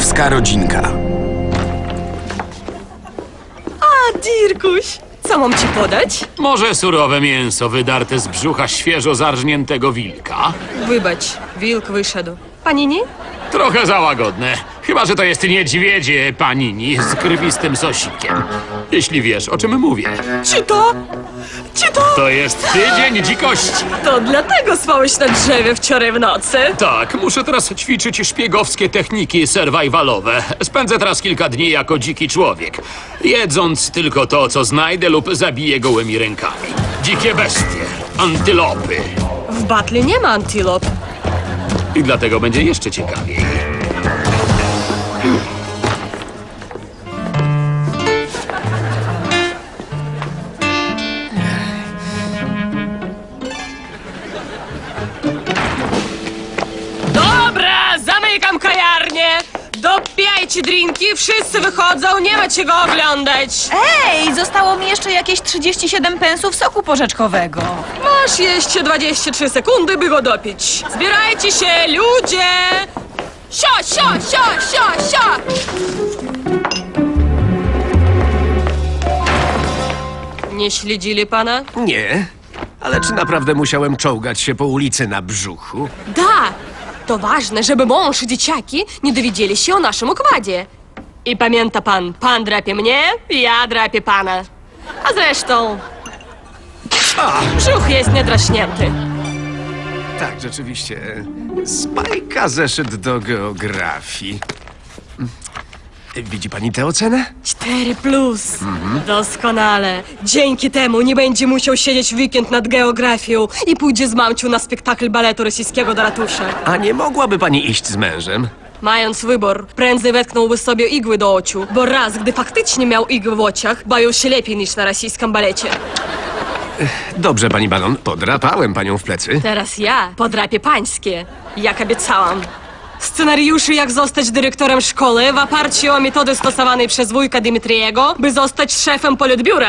Szpiegowska rodzinka. A, Dirkuś, co mam ci podać? Może surowe mięso wydarte z brzucha świeżo zarżniętego wilka? Wybacz, wilk wyszedł. Panini? Trochę za łagodne. Chyba, że to jest niedźwiedzie panini z krwistym sosikiem. Jeśli wiesz, o czym mówię. Czy to? Czy to? To jest tydzień dzikości. To dlatego spałeś na drzewie wczoraj w nocy? Tak, muszę teraz ćwiczyć szpiegowskie techniki survivalowe. Spędzę teraz kilka dni jako dziki człowiek, jedząc tylko to, co znajdę lub zabiję gołymi rękami. Dzikie bestie, antylopy. W batli nie ma antylop. I dlatego będzie jeszcze ciekawiej. Dobra, zamykam kajarnię. Dopijajcie drinki, wszyscy wychodzą, nie ma czego oglądać. Ej, zostało mi jeszcze jakieś 37 pensów soku porzeczkowego. Masz jeszcze 23 sekundy, by go dopić. Zbierajcie się, ludzie! Sio, sio, sio, sio, sio! Nie śledzili pana? Nie, ale czy naprawdę musiałem czołgać się po ulicy na brzuchu? Da! To ważne, żeby mąż i dzieciaki nie dowiedzieli się o naszym układzie. I pamięta pan, pan drapie mnie, ja drapię pana. A zresztą... Brzuch jest niedraśnięty. Tak, rzeczywiście. Spajka zeszyt do geografii. Widzi pani tę ocenę? 4 plus. Doskonale. Dzięki temu nie będzie musiał siedzieć w weekend nad geografią i pójdzie z mamcią na spektakl baletu rosyjskiego do ratusza. A nie mogłaby pani iść z mężem? Mając wybór, prędzej wetknąłby sobie igły do oczu, bo raz, gdy faktycznie miał igły w oczach, bawił się lepiej niż na rosyjskim balecie. Dobrze, pani Banon, podrapałem panią w plecy. Teraz ja podrapię pańskie, jak obiecałam. Scenariuszy jak zostać dyrektorem szkoły w oparciu o metody stosowanej przez wujka Dimitriego, by zostać szefem politbiura.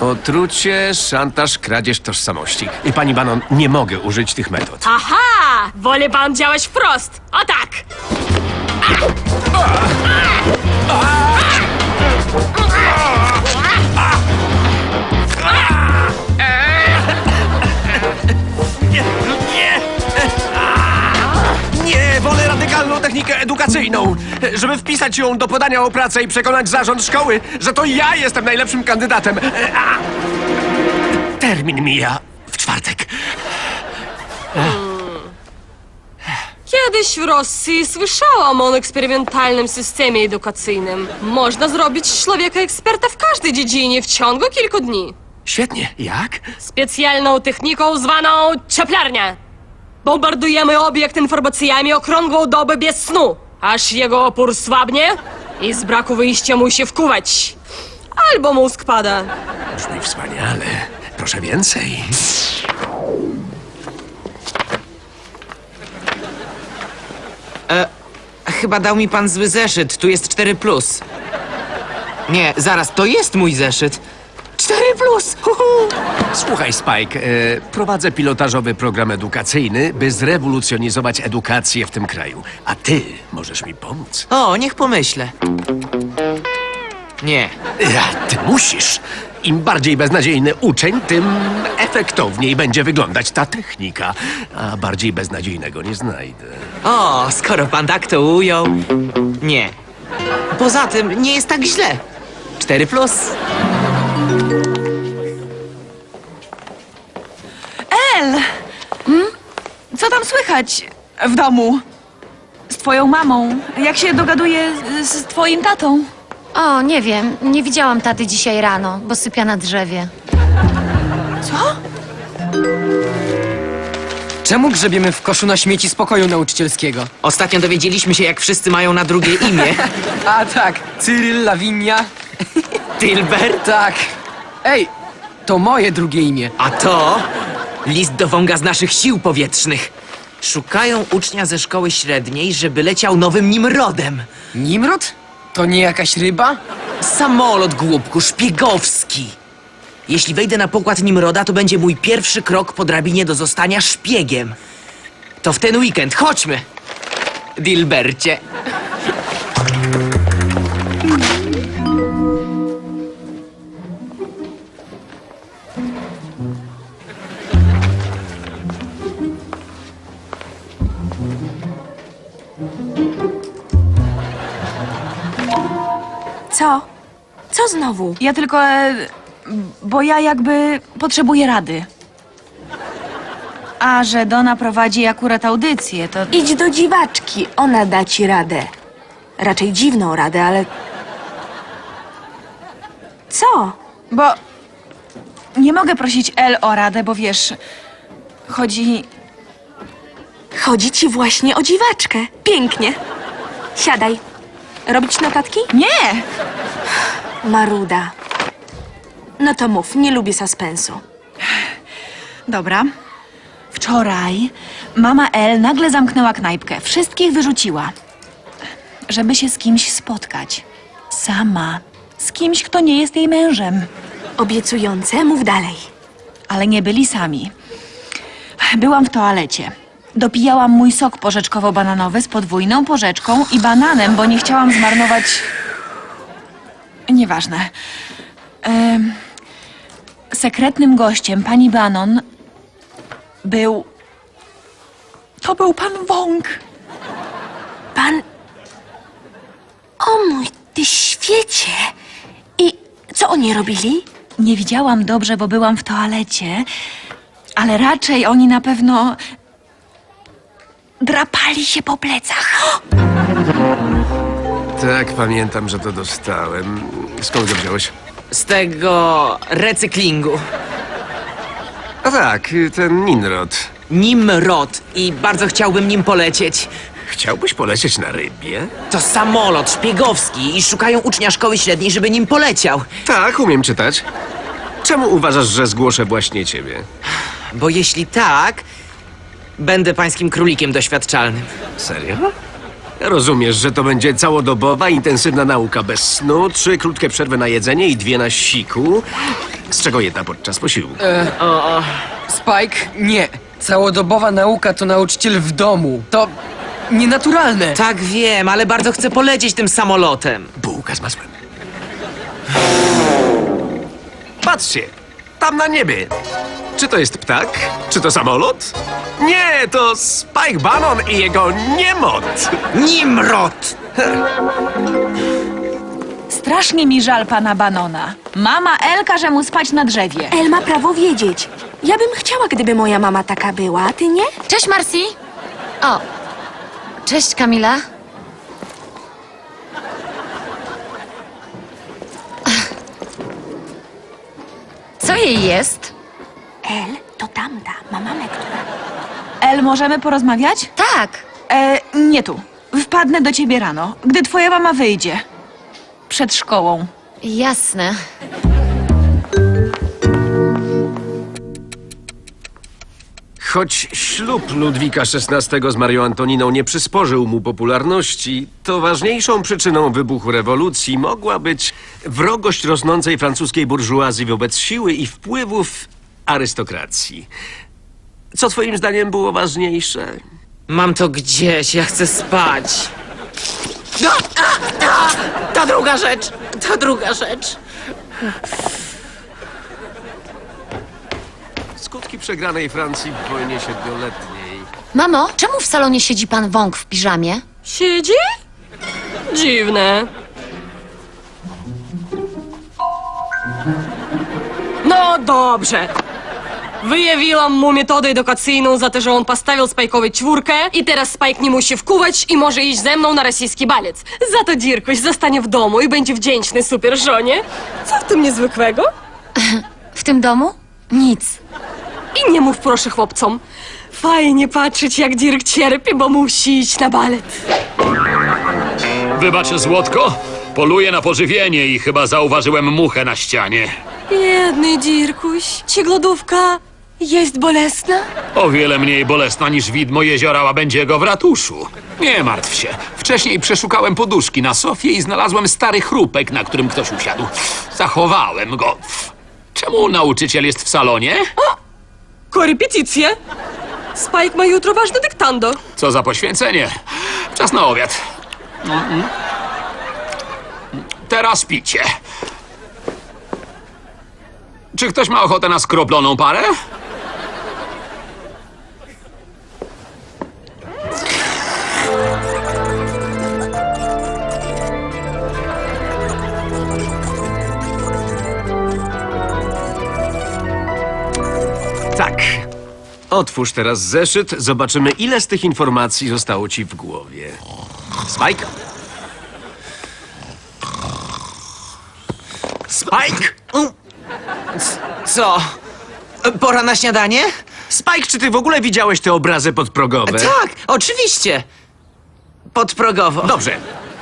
Otrucie, szantaż, kradzież tożsamości. I pani Banon, nie mogę użyć tych metod. Aha! Woli pan działać wprost. O tak! Nie, wolę radykalną technikę edukacyjną, żeby wpisać ją do podania o pracę i przekonać zarząd szkoły, że to ja jestem najlepszym kandydatem. A! Termin mija w czwartek. Kiedyś w Rosji słyszałam o eksperymentalnym systemie edukacyjnym. Można zrobić człowieka eksperta w każdej dziedzinie w ciągu kilku dni. Świetnie. Jak? Specjalną techniką zwaną cieplarnia. Bombardujemy obiekt informacjami okrągłą dobę bez snu, aż jego opór słabnie i z braku wyjścia musi wkuwać. Albo mózg pada. Brzmi wspaniale. Proszę więcej. Chyba dał mi pan zły zeszyt. Tu jest 4 plus. Nie, zaraz, to jest mój zeszyt. 4 plus! Uhu. Słuchaj, Spike, e, prowadzę pilotażowy program edukacyjny, by zrewolucjonizować edukację w tym kraju. A ty możesz mi pomóc. O, niech pomyślę. Nie. Ja, ty musisz. Im bardziej beznadziejny uczeń, tym efektowniej będzie wyglądać ta technika. A bardziej beznadziejnego nie znajdę. O, skoro pan tak to ujął. Nie. Poza tym, nie jest tak źle. 4 plus. El! Hmm? Co tam słychać w domu? Z twoją mamą? Jak się dogaduje z, z twoim tatą? O, nie wiem. Nie widziałam taty dzisiaj rano, bo sypia na drzewie. Co? Czemu grzebiemy w koszu na śmieci z pokoju nauczycielskiego? Ostatnio dowiedzieliśmy się, jak wszyscy mają na drugie imię. A tak, Cyril, Lawinia. Tilbert. Tak. Ej, to moje drugie imię. A to list do wąga z naszych sił powietrznych. Szukają ucznia ze szkoły średniej, żeby leciał nowym Nimrodem. Nimrod? To nie jakaś ryba? Samolot, głupku, szpiegowski. Jeśli wejdę na pokład Nimroda, to będzie mój pierwszy krok po drabinie do zostania szpiegiem. To w ten weekend, chodźmy! Dilbercie. Znowu? Ja tylko... E, bo ja jakby potrzebuję rady. A że Dona prowadzi akurat audycję, to... Idź do dziwaczki, ona da ci radę. Raczej dziwną radę, ale... Co? Bo nie mogę prosić El o radę, bo wiesz, chodzi. Chodzi ci właśnie o dziwaczkę. Pięknie. Siadaj. Robić notatki? Nie! Maruda. No to mów, nie lubię suspensu. Dobra. Wczoraj mama El nagle zamknęła knajpkę. Wszystkich wyrzuciła. Żeby się z kimś spotkać. Sama. Z kimś, kto nie jest jej mężem. Obiecujące, mów dalej. Ale nie byli sami. Byłam w toalecie. Dopijałam mój sok porzeczkowo-bananowy z podwójną porzeczką i bananem, bo nie chciałam zmarnować. Nieważne. Em, sekretnym gościem pani Bannon był. To był pan Wąg. Pan... O mój ty świecie! I co oni robili? Nie widziałam dobrze, bo byłam w toalecie, ale raczej oni na pewno. drapali się po plecach. Tak, pamiętam, że to dostałem. Skąd go wziąłeś? Z tego recyklingu. A tak, ten Ninrod. Nimrod i bardzo chciałbym nim polecieć. Chciałbyś polecieć na rybie? To samolot szpiegowski i szukają ucznia szkoły średniej, żeby nim poleciał. Tak, umiem czytać. Czemu uważasz, że zgłoszę właśnie ciebie? Bo jeśli tak, będę pańskim królikiem doświadczalnym. Serio? Rozumiesz, że to będzie całodobowa, intensywna nauka bez snu, trzy krótkie przerwy na jedzenie i dwie na siku, z czego jedna podczas posiłku. Spike? Nie. Całodobowa nauka to nauczyciel w domu. To nienaturalne. Tak wiem, ale bardzo chcę polecieć tym samolotem. Bułka z masłem. Patrzcie, tam na niebie. Czy to jest ptak? Czy to samolot? Nie, to Spike Bannon i jego niemot. Nimrod! Strasznie mi żal pana Banona. Mama El każe mu spać na drzewie. El ma prawo wiedzieć. Ja bym chciała, gdyby moja mama taka była, a ty nie? Cześć, Marcy. O, cześć, Kamila. Co jej jest? El to tamta, ma mamę, która... El, możemy porozmawiać? Tak. E, nie tu. Wpadnę do ciebie rano, gdy twoja mama wyjdzie. Przed szkołą. Jasne. Choć ślub Ludwika XVI z Marią Antoniną nie przysporzył mu popularności, to ważniejszą przyczyną wybuchu rewolucji mogła być wrogość rosnącej francuskiej burżuazji wobec siły i wpływów arystokracji. Co twoim zdaniem było ważniejsze? Mam to gdzieś, ja chcę spać. No, a, a, ta druga rzecz, ta druga rzecz. Skutki przegranej Francji w wojnie siedmioletniej. Mamo, czemu w salonie siedzi pan Wąg w piżamie? Siedzi? Dziwne. No dobrze. Wyjawiłam mu metodę edukacyjną za to, że on postawił Spajkowi czwórkę i teraz Spajk nie musi wkuwać i może iść ze mną na rosyjski balec. Za to Dirkuś zostanie w domu i będzie wdzięczny super żonie. Co w tym niezwykłego? W tym domu? Nic. I nie mów proszę chłopcom. Fajnie patrzeć, jak Dirk cierpi, bo musi iść na balet. Wybacz, Złotko? Poluję na pożywienie i chyba zauważyłem muchę na ścianie. Biedny Dirkuś. Ci głodówka jest bolesna? O wiele mniej bolesna niż widmo jeziora Łabędziego w ratuszu. Nie martw się. Wcześniej przeszukałem poduszki na sofie i znalazłem stary chrupek, na którym ktoś usiadł. Zachowałem go. Czemu nauczyciel jest w salonie? Korepetycje? Spike ma jutro ważne dyktando. Co za poświęcenie. Czas na obiad. Teraz picie. Czy ktoś ma ochotę na skroploną parę? Otwórz teraz zeszyt, zobaczymy, ile z tych informacji zostało ci w głowie. Spike? Spike? Co? Pora na śniadanie? Spike, czy ty w ogóle widziałeś te obrazy podprogowe? Tak, oczywiście. Podprogowo. Dobrze.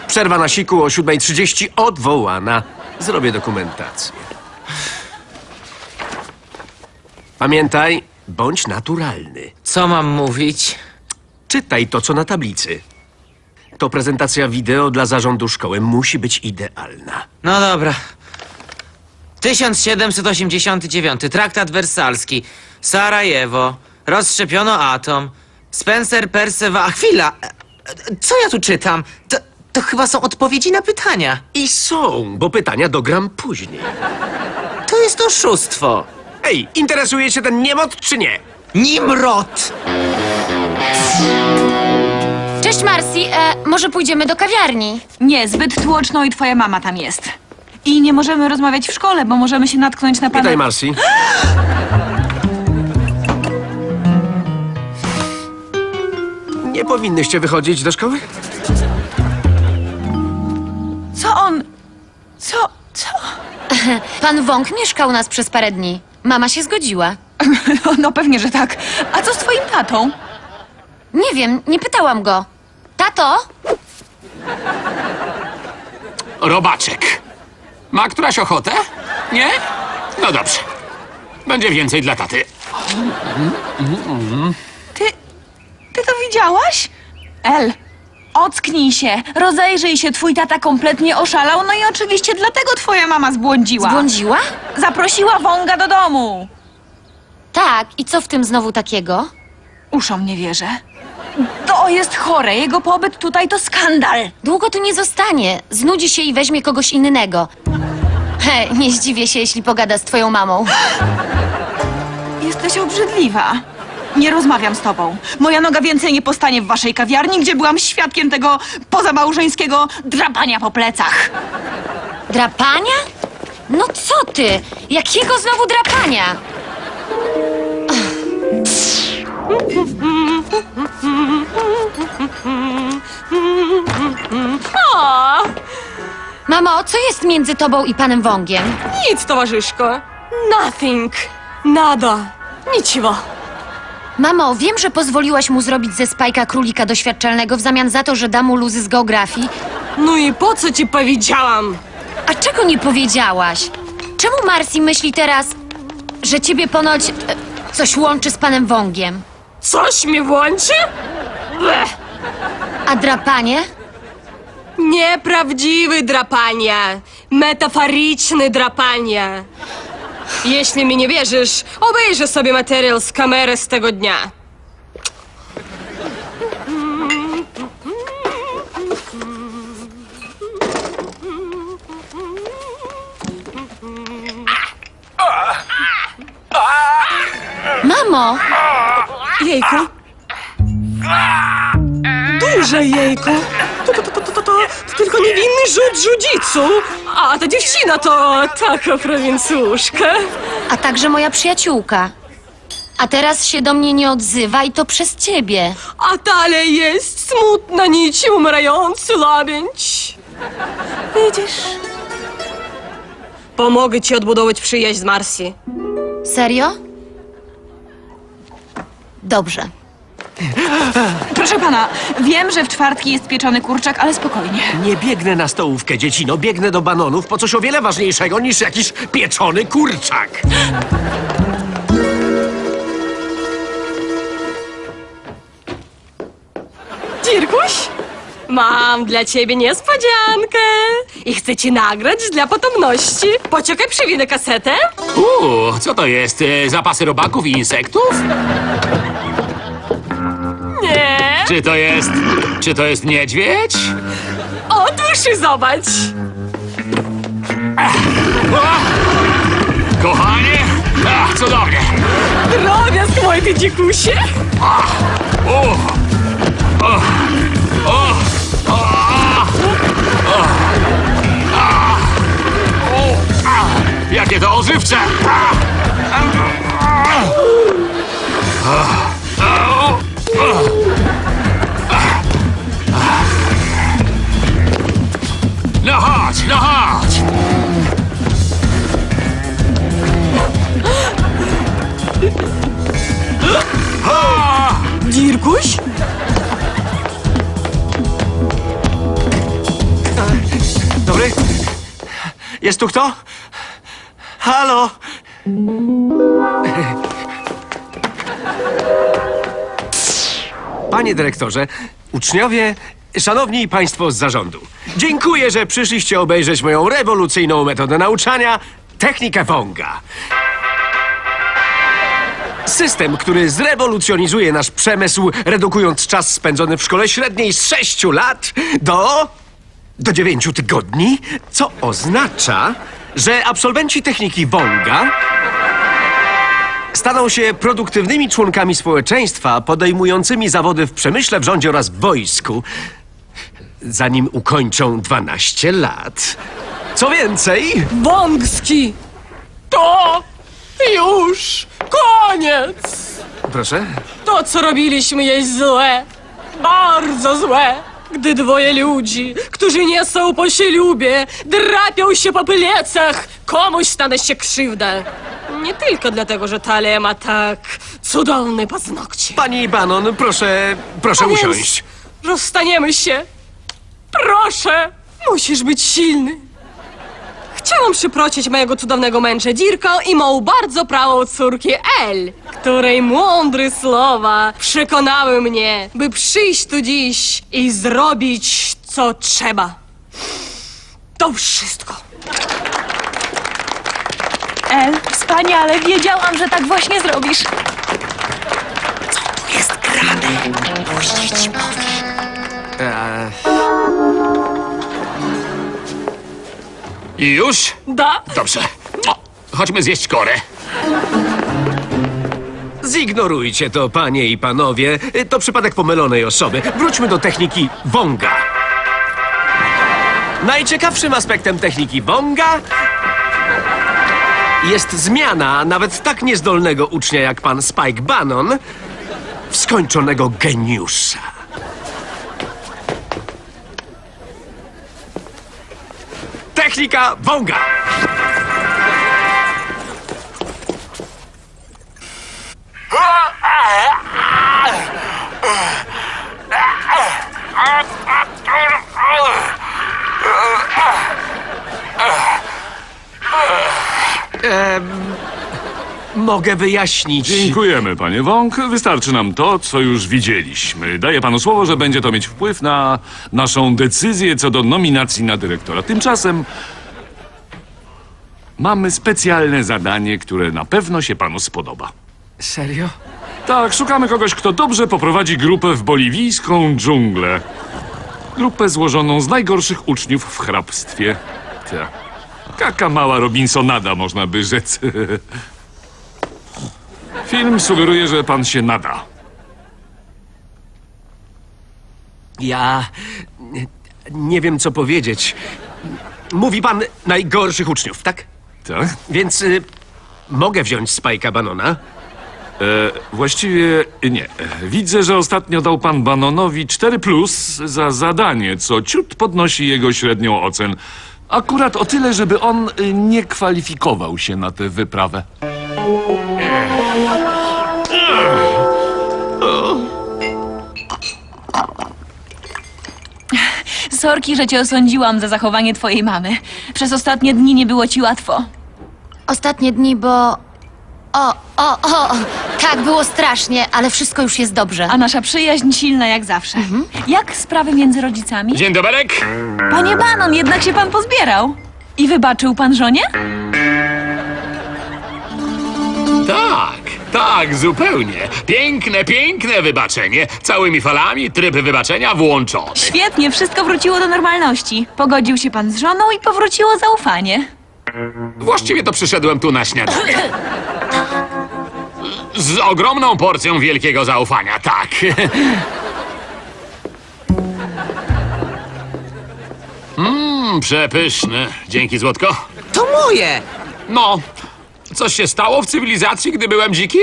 Przerwa na siku o 7.30 odwołana. Zrobię dokumentację. Pamiętaj, bądź naturalny. Co mam mówić? Czytaj to, co na tablicy. To prezentacja wideo dla zarządu szkoły. Musi być idealna. No dobra. 1789. Traktat wersalski. Sarajewo. Rozszczepiono atom. Spencer Perceval... Chwila! Co ja tu czytam? To, to chyba są odpowiedzi na pytania. I są, bo pytania dogram później. To jest oszustwo. Ej, interesuje cię ten niemot, czy nie? Nimrod! Cześć Marcy, e, może pójdziemy do kawiarni? Nie, zbyt tłoczno i twoja mama tam jest. I nie możemy rozmawiać w szkole, bo możemy się natknąć na pana... Witaj, Marcy. Nie powinnyście wychodzić do szkoły? Co on... Co... co... Pan Wąk mieszkał u nas przez parę dni. Mama się zgodziła. No pewnie, że tak. A co z twoim tatą? Nie wiem, nie pytałam go. Tato? Robaczek. Ma któraś ochotę? Nie? No dobrze. Będzie więcej dla taty. Ty... Ty to widziałaś? El, ocknij się, rozejrzyj się, twój tata kompletnie oszalał, no i oczywiście dlatego twoja mama zbłądziła. Zbłądziła? Zaprosiła Wąga do domu. Tak, i co w tym znowu takiego? Uszom nie wierzę. To jest chore, jego pobyt tutaj to skandal. Długo tu nie zostanie. Znudzi się i weźmie kogoś innego. He, nie zdziwię się, jeśli pogada z twoją mamą. Jesteś obrzydliwa. Nie rozmawiam z tobą. Moja noga więcej nie postanie w waszej kawiarni, gdzie byłam świadkiem tego pozamałżeńskiego drapania po plecach. Drapania? No co ty? Jakiego znowu drapania? O, Mamo, co jest między tobą i panem Wągiem? nic, towarzyszko. Nothing. Nada. Niciwo. Mamo, wiem, że pozwoliłaś mu zrobić ze Spajka królika doświadczalnego w zamian za to, że da mu luzy z geografii. No i po co ci powiedziałam? A czego nie powiedziałaś? Czemu Marcy myśli teraz, że ciebie ponoć e, coś łączy z panem Wągiem? Coś mi włączy? Bleh. A drapanie? Nieprawdziwy drapanie. Metaforyczny drapanie. Jeśli mi nie wierzysz, obejrzyj sobie materiał z kamery z tego dnia. Mamo, Jejku. Duże jejku. To, to, to, to, to, to, to tylko niewinny rzut rzudzicu. A ta dziewczyna to taka prowincjuszka. a także moja przyjaciółka. A teraz się do mnie nie odzywa i to przez ciebie. A dalej jest smutna niczym umierający labięć. Widzisz? Pomogę ci odbudować przyjaźń z Marsi. Serio? Dobrze. Proszę pana, wiem, że w czwartki jest pieczony kurczak, ale spokojnie. Nie biegnę na stołówkę, dziecino. Biegnę do banonów po coś o wiele ważniejszego niż jakiś pieczony kurczak. Dirkuś, mam dla ciebie niespodziankę. I chcę ci nagrać dla potomności. Poczekaj, przewinę kasetę. Uuu, co to jest? E, Zapasy robaków i insektów? Czy to jest... Czy to jest niedźwiedź? I zobacz. Kochanie? Ach, cudownie! Drobiazg, mój ty dzikusie. Jakie to ożywcze! A! No chodź, no chodź! Dobry? Jest tu kto? Halo? Panie dyrektorze, uczniowie, szanowni państwo z zarządu. Dziękuję, że przyszliście obejrzeć moją rewolucyjną metodę nauczania, technikę Wonga. System, który zrewolucjonizuje nasz przemysł, redukując czas spędzony w szkole średniej z 6 lat do do dziewięciu tygodni, co oznacza, że absolwenci techniki Wonga staną się produktywnymi członkami społeczeństwa, podejmującymi zawody w przemyśle, w rządzie oraz w wojsku, zanim ukończą 12 lat. Co więcej, Wągski! To już koniec! proszę, To, co robiliśmy, jest złe. Bardzo złe. Gdy dwoje ludzi, którzy nie są po ślubie, drapią się po plecach, komuś stanie się krzywda. Nie tylko dlatego, że talia ma tak cudowne paznokcie. pani Bannon, proszę, proszę A więc usiąść. Rozstaniemy się. Proszę, musisz być silny. Chciałam przyprosić mojego cudownego męża Dirka i mą bardzo prawą córkę El, której mądre słowa przekonały mnie, by przyjść tu dziś i zrobić co trzeba. To wszystko. El, wspaniale, wiedziałam, że tak właśnie zrobisz. I już? Da? Dobrze. O, chodźmy zjeść korę. Zignorujcie to, panie i panowie. To przypadek pomylonej osoby. Wróćmy do techniki Wonga. Najciekawszym aspektem techniki Wonga jest zmiana nawet tak niezdolnego ucznia jak pan Spike Bannon w skończonego geniusza. Technika Wonga! Mogę wyjaśnić. Dziękujemy, panie Wąk. Wystarczy nam to, co już widzieliśmy. Daję panu słowo, że będzie to mieć wpływ na naszą decyzję co do nominacji na dyrektora. Tymczasem mamy specjalne zadanie, które na pewno się panu spodoba. Serio? Tak, szukamy kogoś, kto dobrze poprowadzi grupę w boliwijską dżunglę. Grupę złożoną z najgorszych uczniów w hrabstwie. Ta. Kaka mała Robinsonada, można by rzec. Film sugeruje, że pan się nada. Ja nie- wiem, co powiedzieć. Mówi pan najgorszych uczniów, tak? Tak? Więc y, mogę wziąć Spajka Banona? Właściwie nie. Widzę, że ostatnio dał pan Banonowi 4 plus za zadanie, co ciut podnosi jego średnią ocen. Akurat o tyle, żeby on y, nie kwalifikował się na tę wyprawę. Sorki, że cię osądziłam za zachowanie twojej mamy. Przez ostatnie dni nie było ci łatwo. Ostatnie dni, bo... O, o, o! Tak, było strasznie, ale wszystko już jest dobrze. A nasza przyjaźń silna jak zawsze. Jak sprawy między rodzicami? Dzień doberek. Panie Banon, jednak się pan pozbierał. I wybaczył pan żonie? Tak, zupełnie. Piękne, piękne wybaczenie. Całymi falami, tryb wybaczenia włączony. Świetnie, wszystko wróciło do normalności. Pogodził się pan z żoną i powróciło zaufanie. Właściwie to przyszedłem tu na śniadanie. Z ogromną porcją wielkiego zaufania, tak. Mmm, przepyszny. Dzięki, Złotko. To moje! No, coś się stało w cywilizacji, gdy byłem dziki?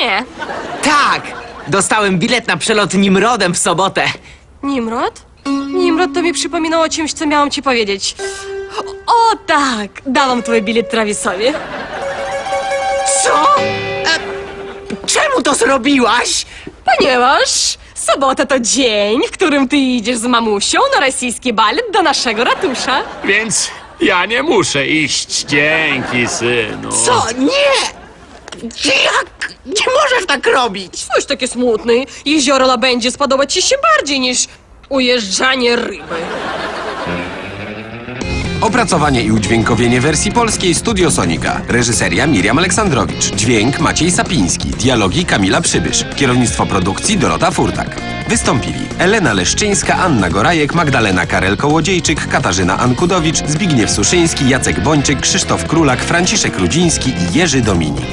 Nie. Tak! Dostałem bilet na przelot Nimrodem w sobotę. Nimrod? Nimrod to mi przypominało o czymś, co miałam ci powiedzieć. O tak! Dałam twój bilet Travisowi. Co? E, czemu to zrobiłaś? Ponieważ sobota to dzień, w którym ty idziesz z mamusią na rosyjski balet do naszego ratusza. Więc ja nie muszę iść. Dzięki, synu. Co? Nie! Jak? Nie możesz tak robić! Coś takie smutny. Jezioro La będzie spodobać ci się bardziej niż ujeżdżanie ryby. Opracowanie i udźwiękowienie wersji polskiej Studio Sonika. Reżyseria Miriam Aleksandrowicz. Dźwięk Maciej Sapiński. Dialogi Kamila Przybysz. Kierownictwo produkcji Dorota Furtak. Wystąpili Elena Leszczyńska, Anna Gorajek, Magdalena Karel-Kołodziejczyk, Katarzyna Ankudowicz, Zbigniew Suszyński, Jacek Bończyk, Krzysztof Królak, Franciszek Rudziński i Jerzy Dominik.